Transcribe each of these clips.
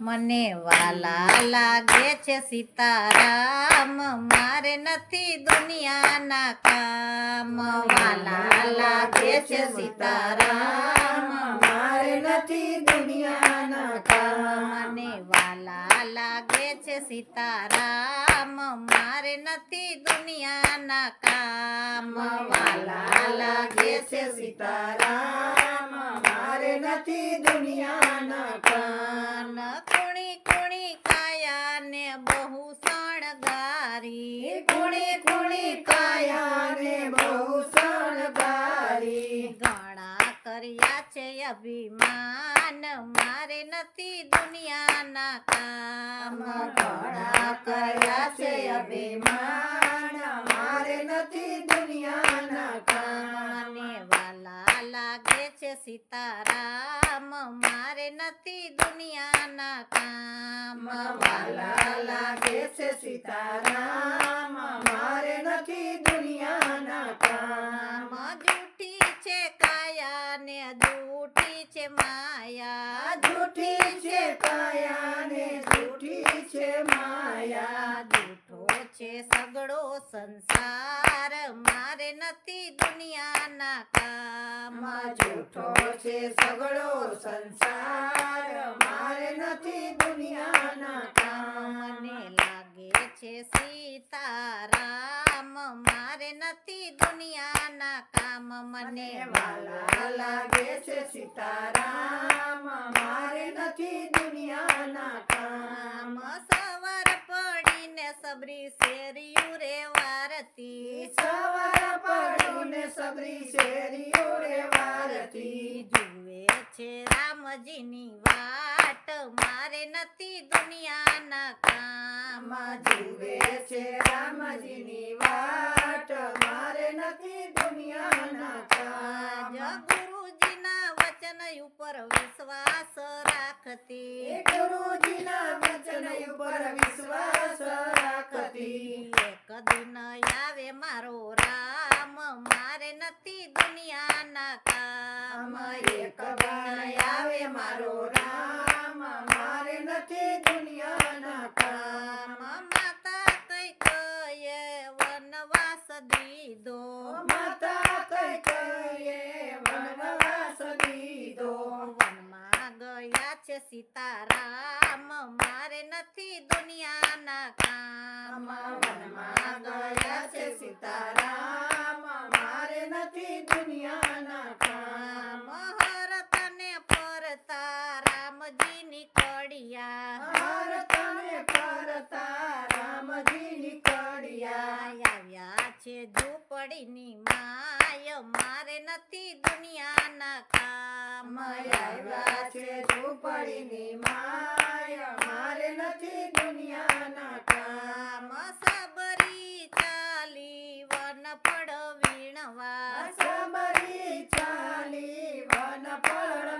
મને વાલા લાગે છે સીતારામ મારે નથી દુનિયાના કામ. વાલા લાગે છે સીતારામ નથી દુનિયાના કામને વાલા લાગે છે સીતારામ મારે નથી દુનિયાના કામ. વાલા લાગે છે સીતારામ મારે નથી દુનિયાના કામ. કર્યા છે અભિમાન. મારે નથી દુનિયાના કામ. ઘણા કર્યા છે અભિમાન. મારે નથી દુનિયાના કામ. વાલા લાગે છે સીતારામ. મારે નથી દુનિયાના કામ. વાલા લાગે છે સીતારામ. મારે નથી દુનિયાના કામ આમ જૂઠી છે કાયા ને જૂઠી છે માયા જૂઠી છે કાયા ને જૂઠી છે માયા. જૂઠો છે સગડો સંસાર મારે નથી દુનિયાના કામ. જૂઠો છે સગળો સંસાર. મને વાલા લાગે છે સીતારામ. મારે નથી દુનિયાના કામ. સવાર પડીને સબરી શેરિયું રે વારતી. સવાર પડીને સબરી શેરીઓ રે વારતી. જુએ છે રામજીની વાટ. મારે નથી દુનિયાના કામ. જુએ છે રામજીની વાટ. મારે નથી દુનિયાના ગુરુજીના વચન ઉપર વિશ્વાસ રાખતી. ગુરુજીના વચન ઉપર વિશ્વાસ રાખતી. એક દિન આવે મારો રામ મારે નથી દુનિયાના કામ. એક દિન આવે મારો રામ મારે નથી દુનિયાના કામ. સીતારામ મારે નથી દુનિયાના કામ. વનમાં ગયા છે સીતારામ મારે નથી દુનિયાના કામ. મહરતને પરતા રામજીની કડિયા. ભારતને પરતા રામજી નીકળ્યા આવ્યા છે ઝૂંપડીની માય. મારે નથી દુનિયાના કામ આવ્યા છે ઝૂંપડીની માય મારે નથી દુનિયાના કામ. કામ સબરી ચાલી વન પડ વીણવા. સબરી ચાલી વન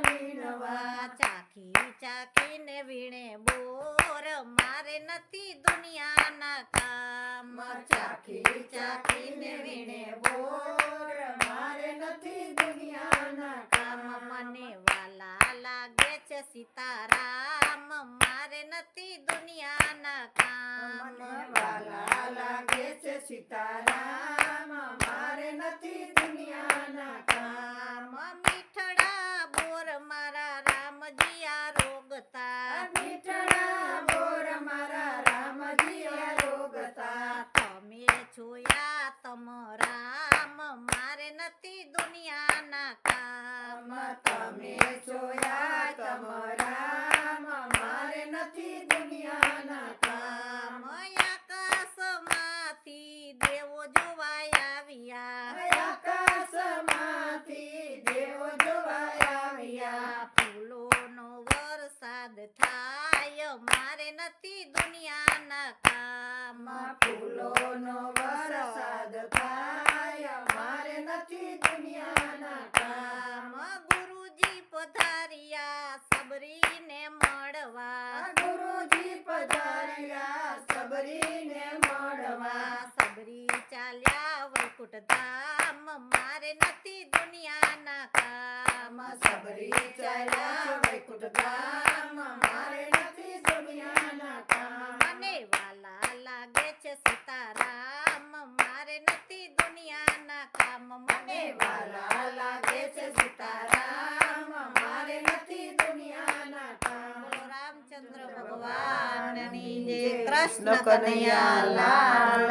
વીણવા. ચાખી ચાખીને વીણે બોર મારે નથી દુનિયાના કામ. ચાખી ચાખીને વીણે બોર મારે નથી દુનિયાના કામ કામ મને વાલા લાગે છે સીતારામ મારે નથી દુનિયાના કામ. મને વાલા લાગે છે સીતારામ મારે નથી દુનિયાના કામ કામ મીઠડા બોર મારા રામજી આ રોગતા મીઠડા બોર મારા રામજી આરોગતા તમે જોયા તમ રામ મારે નથી દુનિયાના કામ તમે જોયા તમરામ મારે નથી દુનિયાના કામ. આકાશમાંથી દેવો જોવાય આવ્યા. આકાશમાંથી દેવ જોવા આવ્યા. ફૂલોનો વરસાદ થાય. મારે નથી દુનિયાના કામ. ફૂલોનો વરસાદ થાય મારે નથી દુનિયાના કામ કામ ગુરુજી પધાર્યા સબરીને મળવા ગુરુજી પધાર્યા સબરીને મળવા. સબરી ચાલ્યા વૈકુંઠ ધામ મારે નથી દુનિયાના કામ. સબરી ચાલ્યા વૈકુંઠ ધામ મારે નથી દુનિયાના કામ. મને વાલા લાગે છે સીતારામ મારે નથી દુનિયાના કામ. મને વાલા લાગે છે સીતારામ મારે નથી દુનિયાના કામ. રામચંદ્ર ભગવાનની જય કૃષ્ણ કનૈયા લાલ.